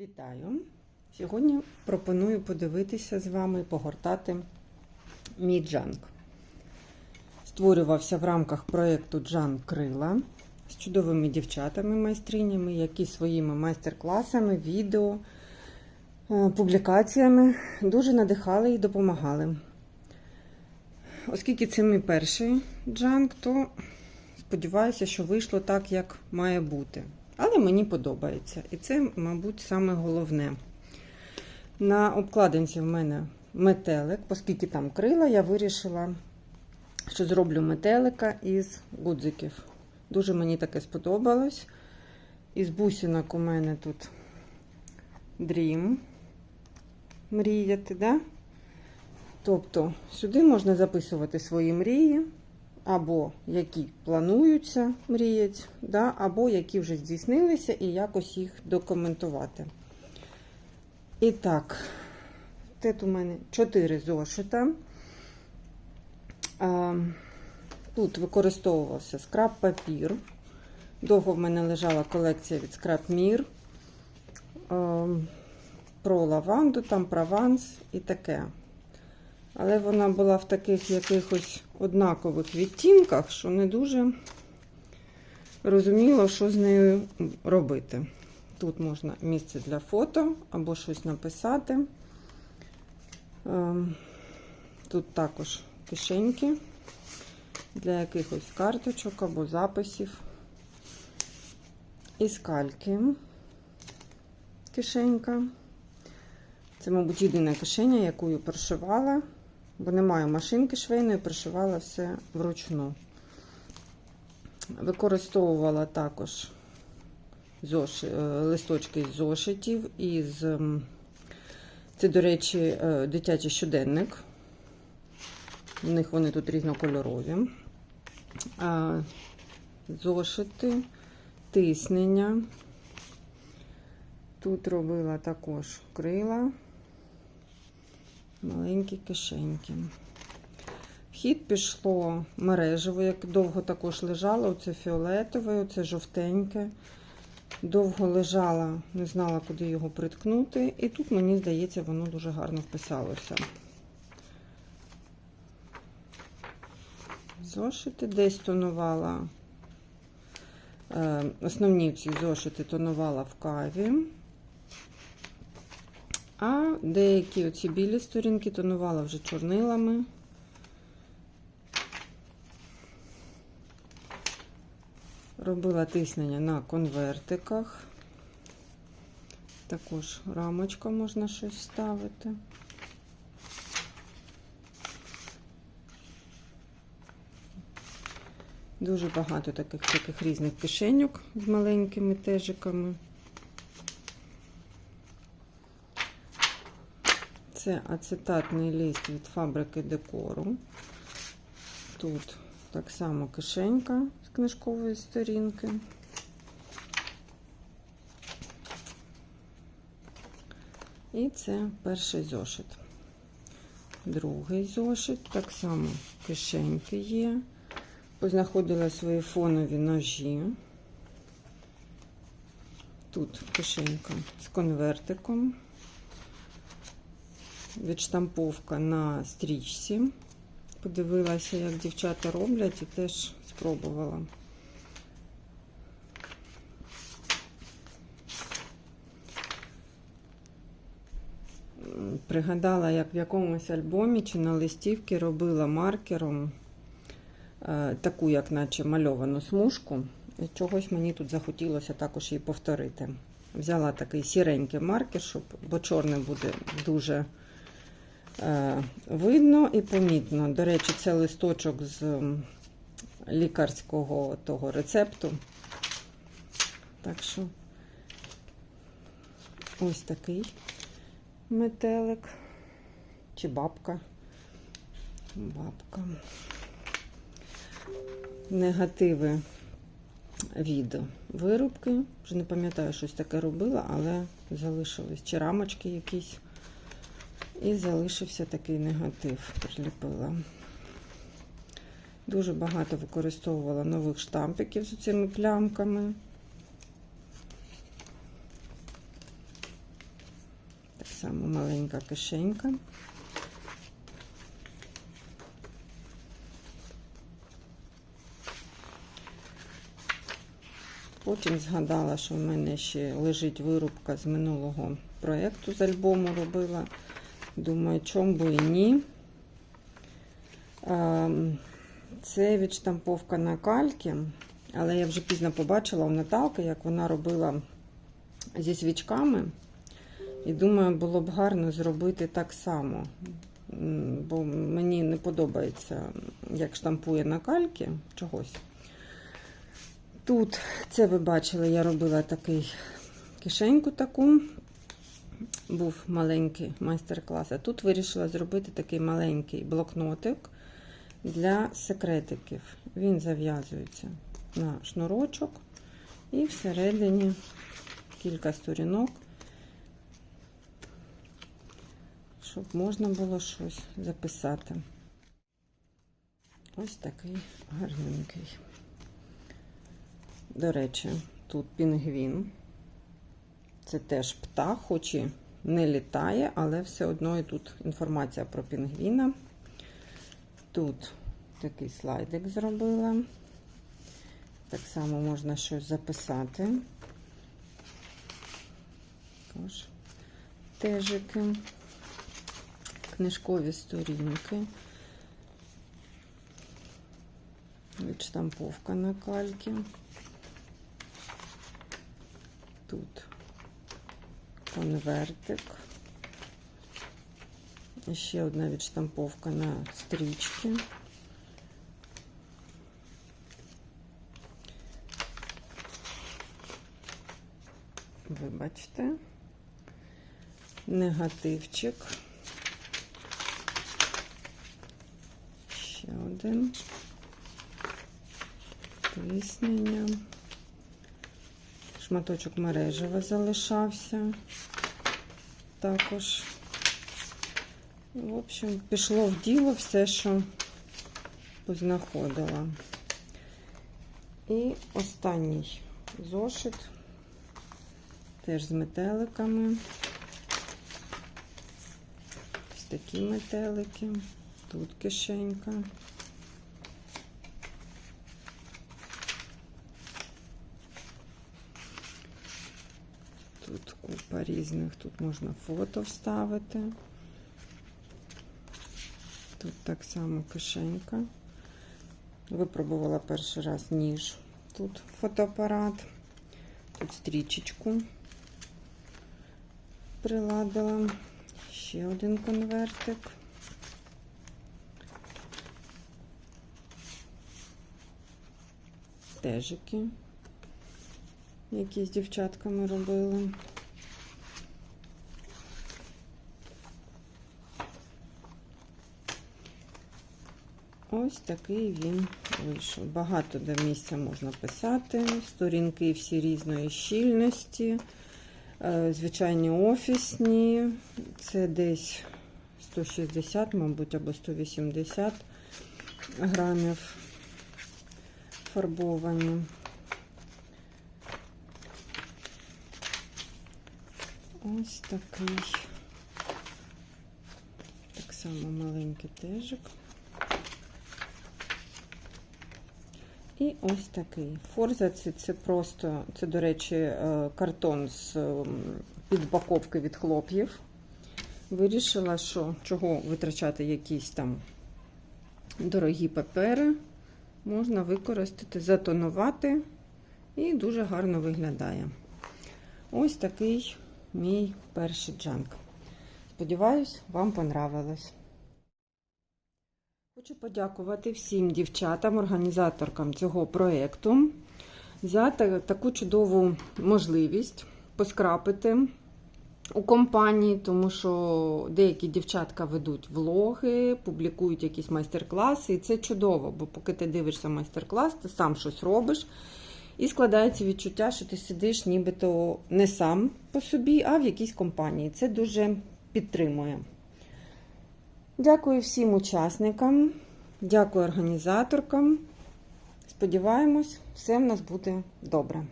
Вітаю! Сьогодні пропоную подивитися з вами і погортати мій джанк. Створювався в рамках проєкту Джан Крила з чудовими дівчатами-майстринями, які своїми майстер-класами, відео, е, публікаціями дуже надихали і допомагали. Оскільки це мій перший джанк, то сподіваюся, що вийшло так, як має бути. Але мені подобається. І це, мабуть, саме головне. На обкладинці в мене метелик, оскільки там крила, я вирішила, що зроблю метелика із гудзиків. Дуже мені таке сподобалось. Із бусинок у мене тут Dream. Мріяти, да? Тобто сюди можна записувати свої мрії, або які плануються мріять, да, або які вже здійснилися, і якось їх документувати. І так, тут у мене 4 зошита. Тут використовувався скраб папір. Довго в мене лежала колекція від Scrap Mir. Про лаванду, там прованс і таке. Але вона була в таких якихось однакових відтінках, що не дуже розуміло, що з нею робити. Тут можна місце для фото або щось написати. Ем, Тут також кишеньки для якихось карточок або записів. І скальки кишенька. Це, мабуть, єдина кишеня, яку я прошивала, бо немає машинки швейної, прошивала все вручну. Використовувала також зоши, листочки з зошитів із, це, до речі, дитячий щоденник. У них вони тут різнокольорові. Зошити, тиснення. Тут робила також крила, маленькі кишеньки. Вхід пішло мережево, як довго також лежало. Оце фіолетове, оце жовтеньке. Довго лежала, не знала, куди його приткнути. І тут, мені здається, воно дуже гарно вписалося. Зошити десь тонувала. Основні ці зошити тонувала в каві. А деякі оці білі сторінки тонувала вже чорнилами. Робила тиснення на конвертиках. Також рамочка можна щось ставити. Дуже багато таких таких різних кишеньок з маленькими тежиками. Це ацетатний лист від фабрики декору. Тут так само кишенька з книжкової сторінки. І це перший зошит. Другий зошит, так само кишеньки є. Познаходила свої фонові ножі. Тут кишенька з конвертиком відштамповка на стрічці. Подивилася, як дівчата роблять, і теж спробувала. Пригадала, як в якомусь альбомі чи на листівці робила маркером е, таку, як наче мальовану смужку. Чогось мені тут захотілося також її повторити. Взяла такий сіренький маркер, щоб, бо чорний буде дуже видно і помітно. До речі, це листочок з лікарського того рецепту. Так що ось такий метелик чи бабка. Бабка. Негативи від вирубки. Вже не пам'ятаю, щось таке робила, але залишились чи рамочки якісь. І залишився такий негатив, приліпила. Дуже багато використовувала нових штампиків з цими плямками. Так само маленька кишенька. Потім згадала, що в мене ще лежить вирубка з минулого проєкту з альбому робила. Думаю, чому би і ні. Ем, Це відштамповка на кальки, але я вже пізно побачила у Наталки, як вона робила зі свічками. І думаю, було б гарно зробити так само. Бо мені не подобається, як штампує на кальки чогось. Тут, це ви бачили, я робила такий кишеньку таку. Був маленький майстер-клас. А тут вирішила зробити такий маленький блокнотик для секретиків. Він зав'язується на шнурочок і всередині кілька сторінок, щоб можна було щось записати. Ось такий гарненький. До речі, тут пінгвін. Це теж птах, хоч і не літає, але все одно і тут інформація про пінгвіна. Тут такий слайдик зробила. Так само можна щось записати. Також тежики, книжкові сторінки, відштамповка на кальки. Тут конвертик. Ще одна відштамповка на стрічки. Вибачте, негативчик. Ще один. Тиснення. Шматочок мережева залишався. Також. В общем, пішло в діло все, що познаходила. І останній зошит. Теж з метеликами. Ось такі метелики. Тут кишенька. Тут купа різних, тут можна фото вставити. Тут так само кишенька. Випробувала перший раз ніж. Тут фотоапарат, тут стрічечку приладила. Ще один конвертик. Тежики, які з дівчатками робили. Ось такий він вийшов. Багато де місця можна писати. Сторінки всі різної щільності. Е, Звичайні офісні. Це десь 160, мабуть, або 180 грамів фарбовані. Ось такий. Так само маленький тежик. І ось такий. Форзаці це просто, це, до речі, е, картон з ем, підбаковки від хлоп'їв. Вирішила, що чого витрачати якісь там дорогі папери, можна використати, затонувати і дуже гарно виглядає. Ось такий мій перший джанк. Сподіваюсь, вам понравилось. Хочу подякувати всім дівчатам, організаторкам цього проєкту за таку чудову можливість поскрапити у компанії, тому що деякі дівчатка ведуть влоги, публікують якісь майстер-класи, і це чудово, бо поки ти дивишся майстер-клас, ти сам щось робиш. І складається відчуття, що ти сидиш нібито не сам по собі, а в якійсь компанії. Це дуже підтримує. Дякую всім учасникам, дякую організаторкам. Сподіваємось, все в нас буде добре.